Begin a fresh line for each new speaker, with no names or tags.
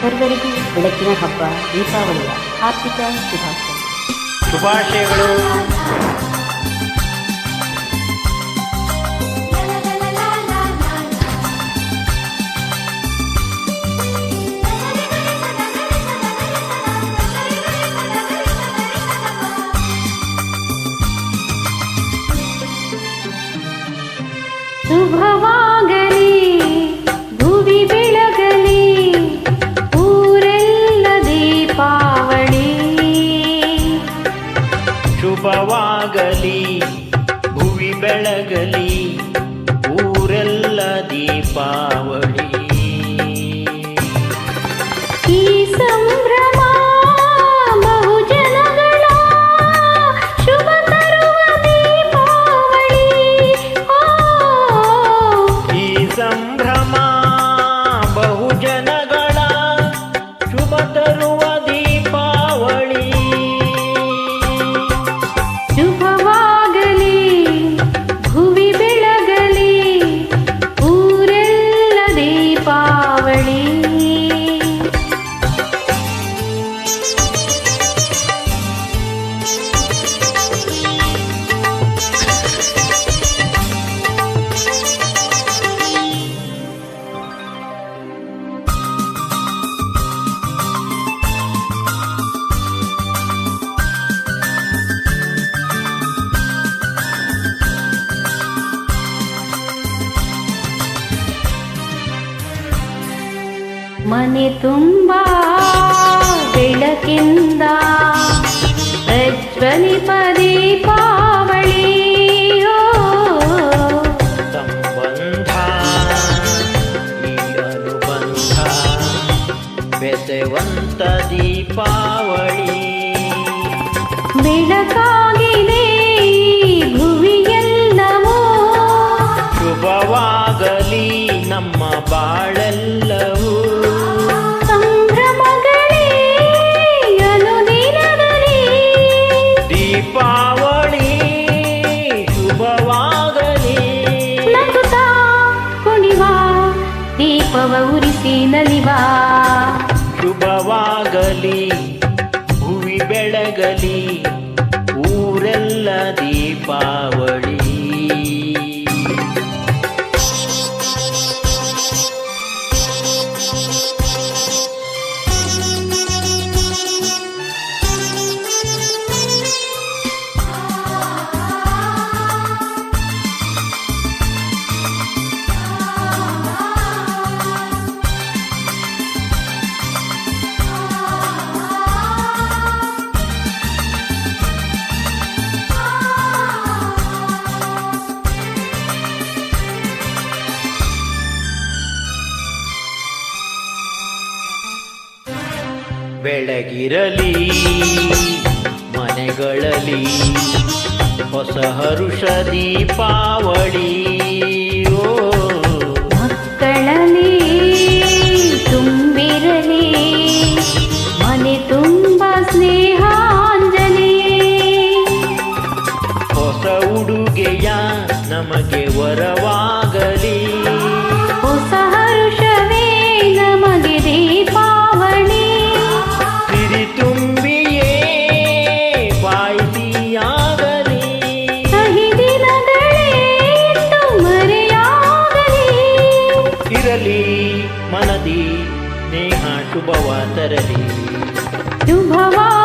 ಸರ್ವರಿಗೂ ಬೆಳಕಿನ ಹಬ್ಬ ದೀಪಾವಳಿಯ ಆರ್ಥಿಕ ಶುಭಾಶಯ
ಶುಭಾಶಯಗಳು
ಶುಭವಾಗಲಿ
ಶುಭವಾಗಲಿ ಭುವಿ ಬೆಳಗಲಿ ಊರೆಲ್ಲ ದೀಪಾವಳಿ.
ಮನೆ ತುಂಬ ಬೆಳಕಿಂದ ಪ್ರಜ್ವಲಿಪ ದೀಪಾವಳಿ ಓ,
ಸಂಬಂಧ ಈ ಅನುಬಂಧ ಬೆಸೆವಂತ ದೀಪಾವಳಿ.
ಬೆಳಕಾಗಿದೆ ಭುವಿಯೆಲ್ಲವೂ
ಶುಭವಾಗಲಿ ನಮ್ಮ ಬಾಳೆಲ್ಲವೂ
ದೀಪವ ಉರಿಸಿ ನಲಿವಾ.
ಶುಭವಾಗಲಿ ಭುವಿ ಬೆಳಗಲಿ ಊರೆಲ್ಲ ದೀಪಾವಳಿ. ಬೆಳಗಿರಲಿ ಮನೆಗಳಲ್ಲಿ ಹೊಸ ಹರುಷ ದೀಪಾವಳಿ.
ಶುಭವಾಗಲಿ